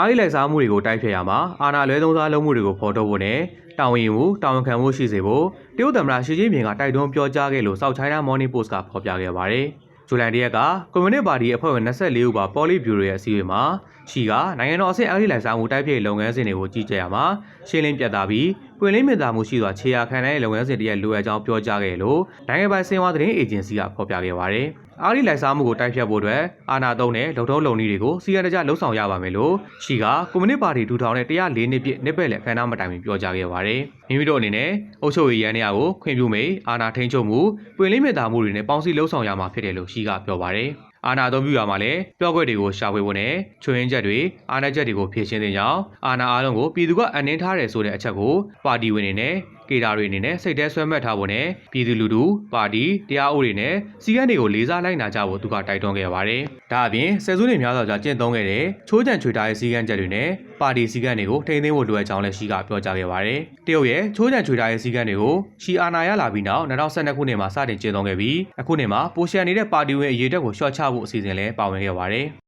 အားကြီးလိုက်စားမှုတွေကိုတိုက်ဖျက်ရမှာအာဏာလွဲသုံးစားလုပ်မှုတွေကိုဖော်ထုတ်ဖို့နဲ့တာဝန်ယူမှုတာဝန်ခံမှုရှိစေဖို့တရုတ်သမ္မတရှီကျင်းပင်ကတိုက်တွန်းပြောကြားခဲ့လို့ South China Morning Post ကဖော်ပြခဲ့ပါတယ်။ဇူလိုင်တရက်ကကွန်မြူနစ်ပါတီအဖွဲ့ဝင်24ဦးပါပေါ်လီဗျူရိုရဲ့အစည်းအဝေးမှာ ရှီကနိုင်ငံတော်အဆင့်အားကြီးလိုက်စားမှုတိုက်ဖျက်လုပ်ငန်းစဉ်တွေကိုကြီးကြပ်ရမှာရှင်းလင်းပြသပြီးပွင့်လင်းမြင်သာမှုရှိစွာခြေရာခံတဲ့လုပ်ငန်းစဉ်တရက်လိုအပ်ကြောင်းပြောကြားခဲ့လို့နိုင်ငံပိုင်စင်ဝါသတင်းအေဂျင်စီကဖော်ပြခဲ့ပါတယ်။အားကြီးလိုက်စားမှုကိုတိုက်ဖျက်ဖို့အတွက်အာဏာသုံးတဲ့လုံထုံးလုံနည်းတွေကိုစီရတကြလှုပ်ဆောင်ရပါမယ်လို့ရှီကကွန်မြူနစ်ပါတီထူထောင်တဲ့104နှစ်ပြည့်နှစ်ပတ်လည်အခမ်းအနားမတိုင်မီပြောကြားခဲ့ပါတယ်။မိမိတို့အနေနဲ့အုပ်ချုပ်ရေးရန်တရားကိုခွင့်ပြုမိအာဏာထိန်းချုပ်မှုပွင့်လင်းမြင်သာမှုတွေနဲ့ပေါင်းစည်းလှုပ်ဆောင်ရမှာဖြစ်တယ်လို့ရှီကပြောပါတယ်။အာဏာသုံးပြုရမှာလဲပြောခွက်တွေကိုရှာဖွေဖို့နဲ့ချွေရင်းချက်တွေအာဏာချက်တွေကိုဖြည့်ရှင်းတဲ့ကြောင်းအာဏာအားလုံးကိုပြည်သူကအနှင်းထားတယ်ဆိုတဲ့အချက်ကိုပါတီဝင်တွေနဲ့ ကေတာတွေအနေနဲ့စိတ်ထဲဆွဲမှတ်ထားဖို့နဲ့ပြည်သူလူထုပါတီတရားဥပဒေနဲ့စီကံတွေကိုလေးစားလိုက်နာကြဖို့သူကတိုက်တွန်းခဲ့ပါတယ်။ဒါအပြင်ဆယ်စုနှစ်များစွာကြာကျင့်သုံးခဲ့တဲ့ချိုးချံချွေထားတဲ့စီကံချက်တွေနဲ့ပါတီစီကံတွေကိုထိန်းသိမ်းဖို့လိုအပ်ကြောင်းလည်းရှိကပြောကြားခဲ့ပါတယ်။တရုတ်ရဲ့ချိုးချံချွေထားတဲ့စီကံတွေကိုရှီအာနာရလာပြီးနောက်2012ခုနှစ်မှာစတင်ကျင့်သုံးခဲ့ပြီးအခုနှစ်မှာပိုရှန်နေတဲ့ပါတီဝင်အရေးတက်ကိုလျှော့ချဖို့အစီအစဉ်လည်းပါဝင်ခဲ့ပါတယ်။